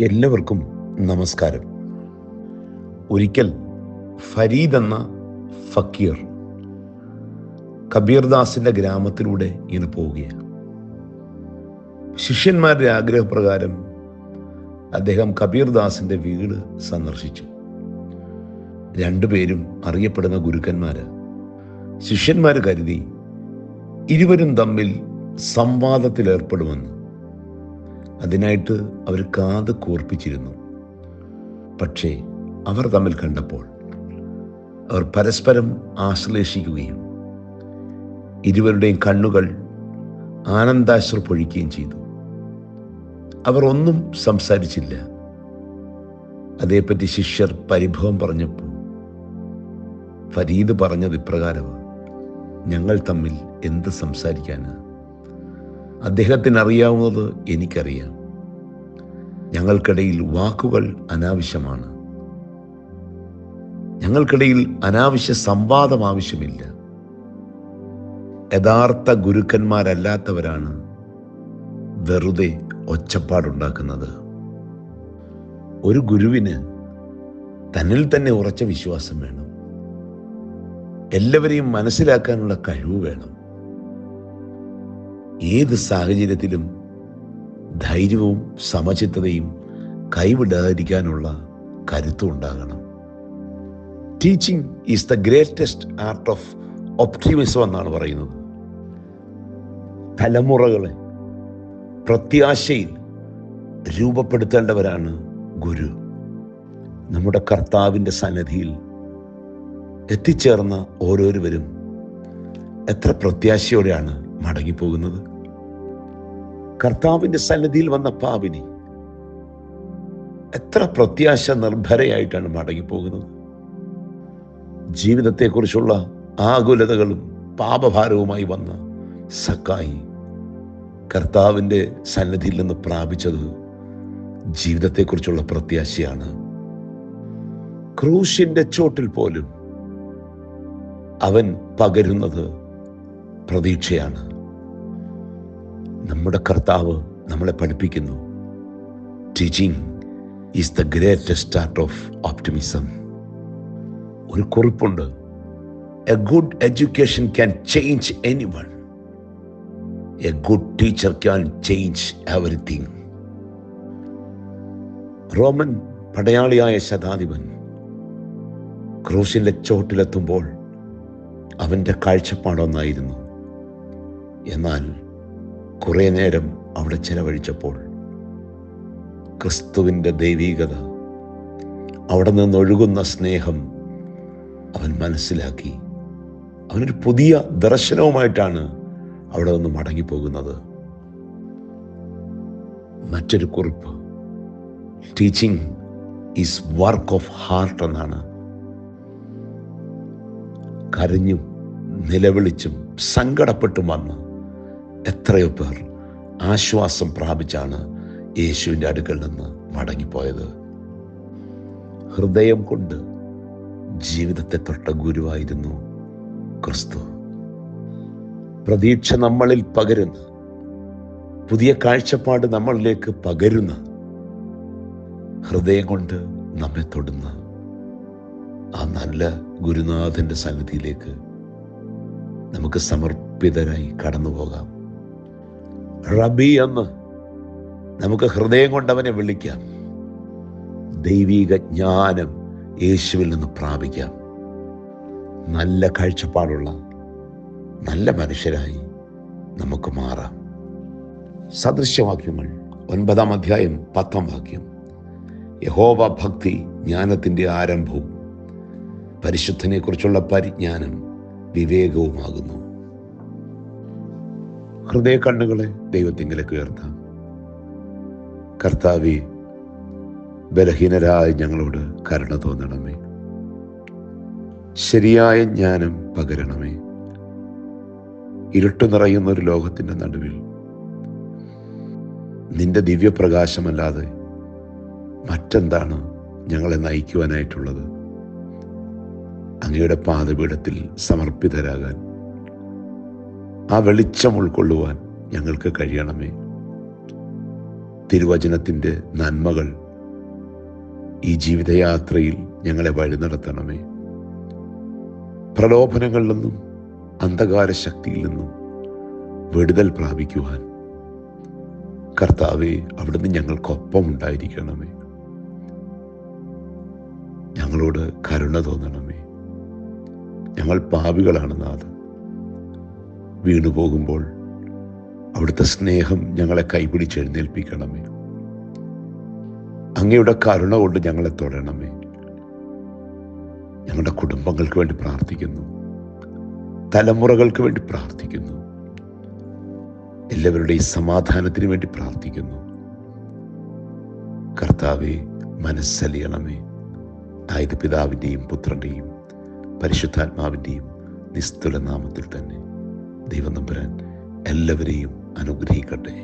എല്ലാവർക്കും നമസ്കാരം. ഒരിക്കൽ ഫരീദ് എന്ന ഫക്കീർ കബീർദാസിന്റെ ഗ്രാമത്തിലൂടെ ഇങ്ങനെ പോവുകയാണ്. ശിഷ്യന്മാരുടെ ആഗ്രഹപ്രകാരം അദ്ദേഹം കബീർദാസിന്റെ വീട് സന്ദർശിച്ചു. രണ്ടുപേരും അറിയപ്പെടുന്ന ഗുരുക്കന്മാര് ശിഷ്യന്മാര് കരുതി ഇരുവരും തമ്മിൽ സംവാദത്തിൽ ഏർപ്പെടുമെന്ന് അതിനായിട്ട് അവർ കാത് കൂർപ്പിച്ചിരുന്നു. പക്ഷേ അവർ തമ്മിൽ കണ്ടപ്പോൾ അവർ പരസ്പരം ആശ്ലേഷിക്കുകയും ഇരുവരുടെയും കണ്ണുകൾ ആനന്ദാശ്രു പൊഴിക്കുകയും ചെയ്തു. അവർ ഒന്നും സംസാരിച്ചില്ല. അതേപ്പറ്റി ശിഷ്യർ പരിഭവം പറഞ്ഞപ്പോൾ ഫരീദ് പറഞ്ഞത് ഇപ്രകാരമാണ്. ഞങ്ങൾ തമ്മിൽ എന്ത് സംസാരിക്കാനാണ് അദ്ദേഹത്തിന് അറിയാവുന്നത് എനിക്കറിയാം. ഞങ്ങൾക്കിടയിൽ വാക്കുകൾ അനാവശ്യമാണ്. ഞങ്ങൾക്കിടയിൽ അനാവശ്യ സംവാദം ആവശ്യമില്ല. യഥാർത്ഥ ഗുരുക്കന്മാരല്ലാത്തവരാണ് വെറുതെ ഒച്ചപ്പാടുണ്ടാക്കുന്നത്. ഒരു ഗുരുവിന് തന്നിൽ തന്നെ ഉറച്ച വിശ്വാസം വേണം. എല്ലാവരെയും മനസ്സിലാക്കാനുള്ള കഴിവ് വേണം. ഏത് സാഹചര്യത്തിലും ധൈര്യവും സമചിത്തതയും കൈവിടാതിരിക്കാനുള്ള കരുത്തും ഉണ്ടാകണം. Teaching is the greatest art of optimism എന്നാണ് പറയുന്നത്. തലമുറകളെ പ്രത്യാശയിൽ രൂപപ്പെടുത്തേണ്ടവരാണ് ഗുരു. നമ്മുടെ കർത്താവിന്റെ സന്നദ്ധിയിൽ എത്തിച്ചേർന്ന ഓരോരുവരും എത്ര പ്രത്യാശയോടെയാണ് മടങ്ങിപ്പോകുന്നത്. കർത്താവിന്റെ സന്നിധിയിൽ വന്ന പാവിനി എത്ര പ്രത്യാശ നിർഭരയായിട്ടാണ് മടങ്ങിപ്പോകുന്നത് ജീവിതത്തെക്കുറിച്ചുള്ള ആകുലതകളും പാപഭാരവുമായി വന്ന സക്കായി കർത്താവിന്റെ സന്നിധിയിൽ നിന്ന് പ്രാപിച്ചത് ജീവിതത്തെക്കുറിച്ചുള്ള പ്രത്യാശയാണ്. ക്രൂശിന്റെ ചോട്ടിൽ പോലും അവൻ പകരുന്നത് പ്രതീക്ഷയാണ്. നമ്മുടെ കർത്താവ് നമ്മളെ പഠിപ്പിക്കുന്നു. Teaching is the greatest art of optimism ഒരു കുറിപ്പുണ്ട്. A good education can change anyone a good teacher can change everything Roman പടയാളിയായ ശതാധിപൻ ക്രൂശിന്റെ ചോട്ടിലെത്തുമ്പോൾ അവന്റെ കാഴ്ചപ്പാടൊന്നായിരുന്നു. എന്നാൽ കുറേ നേരം അവിടെ ചെലവഴിച്ചപ്പോൾ ക്രിസ്തുവിന്റെ ദൈവീകത അവിടെ നിന്നൊഴുകുന്ന സ്നേഹം അവൻ മനസ്സിലാക്കി. അവനൊരു പുതിയ ദർശനവുമായിട്ടാണ് അവിടെ നിന്ന് മടങ്ങിപ്പോകുന്നത്. മറ്റൊരു കുറിപ്പ്. Teaching is work of heart എന്നാണ്. കരഞ്ഞും നിലവിളിച്ചും സങ്കടപ്പെട്ടും വന്ന് എത്രയോ പേർ ആശ്വാസം പ്രാപിച്ചാണ് യേശുവിന്റെ അടുക്കൽ നിന്ന് മടങ്ങിപ്പോയത്. ഹൃദയം കൊണ്ട് ജീവിതത്തെ തൊട്ട ഗുരുവായിരുന്നു ക്രിസ്തു. പ്രതീക്ഷ നമ്മളിൽ പകരുന്ന പുതിയ കാഴ്ചപ്പാട് നമ്മളിലേക്ക് പകരുന്ന ഹൃദയം കൊണ്ട് നമ്മെ തൊടുന്ന ആ നല്ല ഗുരുനാഥന്റെ സന്നിധിയിലേക്ക് നമുക്ക് സമർപ്പിതരായി കടന്നു പോകാം റബി എന്ന് നമുക്ക് ഹൃദയം കൊണ്ട് അവനെ വിളിക്കാം. ദൈവിക ജ്ഞാനം യേശുവിൽ നിന്ന് പ്രാപിക്കാം. നല്ല കാഴ്ചപ്പാടുള്ള നല്ല മനുഷ്യരായി നമുക്ക് മാറാം. സദൃശ്യവാക്യങ്ങൾ ഒൻപതാം അധ്യായം പത്താം വാക്യം. യഹോവ ഭക്തി ജ്ഞാനത്തിന്റെ ആരംഭവും പരിശുദ്ധനെക്കുറിച്ചുള്ള പരിജ്ഞാനം വിവേകവുമാകുന്നു. ഹൃദയ കണ്ണുകളെ ദൈവത്തിങ്കിലേക്ക് ഉയർത്താം. കർത്താവി ബലഹീനരായ ഞങ്ങളോട് കരുണ തോന്നണമേ. ശരിയായ ജ്ഞാനം പകരണമേ. ഇരുട്ടു നിറയുന്ന ഒരു ലോകത്തിന്റെ നടുവിൽ നിന്റെ ദിവ്യപ്രകാശമല്ലാതെ മറ്റെന്താണ് ഞങ്ങളെ നയിക്കുവാനായിട്ടുള്ളത്? അങ്ങയുടെ പാതപീഠത്തിൽ സമർപ്പിതരാകാൻ ആ വെളിച്ചം ഉൾക്കൊള്ളുവാൻ ഞങ്ങൾക്ക് കഴിയണമേ. തിരുവചനത്തിന്റെ നന്മകൾ ഈ ജീവിതയാത്രയിൽ ഞങ്ങളെ വഴി നടത്തണമേ. പ്രലോഭനങ്ങളിൽ നിന്നും അന്ധകാര ശക്തിയിൽ നിന്നും വിടുതൽ പ്രാപിക്കുവാൻ കർത്താവെ അവിടുന്ന് ഞങ്ങൾക്കൊപ്പം ഉണ്ടായിരിക്കണമേ. ഞങ്ങളോട് കരുണ തോന്നണമേ. ഞങ്ങൾ പാപികളാണ് നാഥ വീണുപോകുമ്പോൾ അവിടുത്തെ സ്നേഹം ഞങ്ങളെ കൈപിടിച്ചെഴുന്നേൽപ്പിക്കണമേ. അങ്ങയുടെ കരുണ കൊണ്ട് ഞങ്ങളെ തൊടണമേ. ഞങ്ങളുടെ കുടുംബങ്ങൾക്ക് വേണ്ടി പ്രാർത്ഥിക്കുന്നു. തലമുറകൾക്ക് വേണ്ടി പ്രാർത്ഥിക്കുന്നു. എല്ലാവരുടെയും സമാധാനത്തിന് വേണ്ടി പ്രാർത്ഥിക്കുന്നു. കർത്താവെ മനസ്സലിയണമേ. ആയത് പിതാവിന്റെയും പുത്രന്റെയും പരിശുദ്ധാത്മാവിന്റെയും നിസ്തുല നാമത്തിൽ തന്നെ. ദൈവം നമ്പുരാൻ എല്ലാവരെയും അനുഗ്രഹിക്കട്ടെ.